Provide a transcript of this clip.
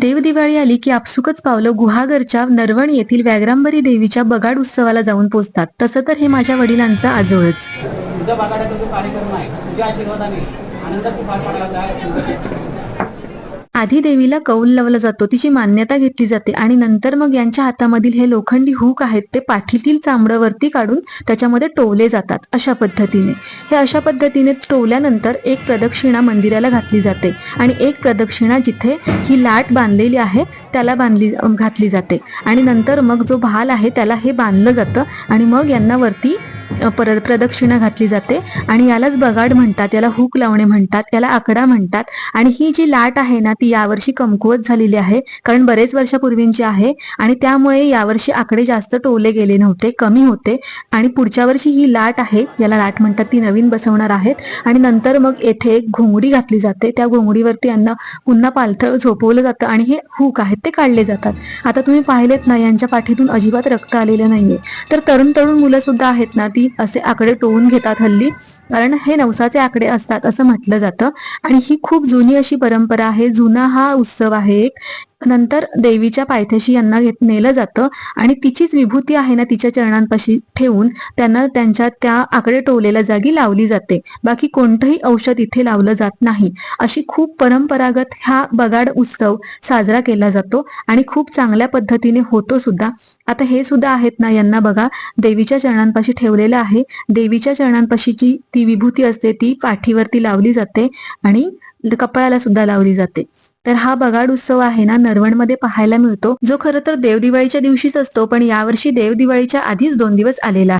देव दिवाळी आली की आपसुकच पावलं गुहागरच्या नरवण येथील व्याघ्रांबरी देवीच्या बगाड उत्सवाला जाऊन पोचतात. तसं तर हे माझ्या वडिलांचं आजोळच. आधी देवीला कौल लावला जातो. तिची मान्यता घेतली जाते. आणि नंतर मग यांच्या हातामधील हे लोखंडी हुक आहेत ते पाठीतील चामडं वरती काढून त्याच्यामध्ये टोवले जातात अशा पद्धतीने. हे अशा पद्धतीने टोवल्यानंतर एक प्रदक्षिणा मंदिराला घातली जाते. आणि एक प्रदक्षिणा जिथे ही लाट बांधलेली आहे त्याला बांधली घातली जाते. आणि नंतर मग जो भाल आहे त्याला हे बांधलं जातं. आणि मग यांना वरती पर प्रदक्षिणा घातली जाते. आणि यालाच बगाड म्हणतात याला हुक लावणे म्हणतात याला आकडा म्हणतात. आणि ही जी लाट आहे ना ती यावर्षी कमकुवत झालेली आहे. कारण बरेच वर्षापूर्वींची आहे आणि त्यामुळे यावर्षी आकडे जास्त टोले गेले नव्हते कमी होते. आणि पुढच्या वर्षी ही लाट आहे याला लाट म्हणतात ती नवीन बसवणार आहेत. आणि नंतर मग येथे एक घोंगडी घातली जाते. त्या घोंगडीवरती यांना पुन्हा पालथळ झोपवलं जातं आणि हे हुक आहेत ते काढले जातात. आता तुम्ही पाहिलेत ना यांच्या पाठीतून अजिबात रक्त आलेलं नाहीये. तर तरुण तरुण मुलं सुद्धा आहेत ना ती असे आकडे टोवून घेतात हल्ली. कारण हे नवसाचे आकडे असतात असं म्हटलं जातं. आणि ही खूप जुनी अशी परंपरा आहे जुना हा उत्सव आहे. एक नंतर देवीच्या पायथ्याशी यांना घेत नेलं जातं आणि तिचीच विभूती आहे ना तिच्या चरणांपाशी ठेवून त्यांना त्यांच्या त्या आकडे टोवलेल्या जागी लावली जाते. बाकी कोणतंही औषध इथे लावलं जात नाही. अशी खूप परंपरागत हा बगाड उत्सव साजरा केला जातो आणि खूप चांगल्या पद्धतीने होतो सुद्धा. आता हे सुद्धा आहेत ना यांना बघा देवीच्या चरणांपाशी ठेवलेलं आहे. देवीच्या चरणांपाशी जी ती विभूती असते ती पाठीवरती लावली जाते आणि कपाळाला सुद्धा लावली जाते. तर हा बगाड उत्सव आहे ना नरवणमध्ये पाहायला मिळतो जो खरं तर देवदिवाळीच्या दिवशीच असतो पण यावर्षी देवदिवाळीच्या आधीच दोन दिवस आलेला आहे.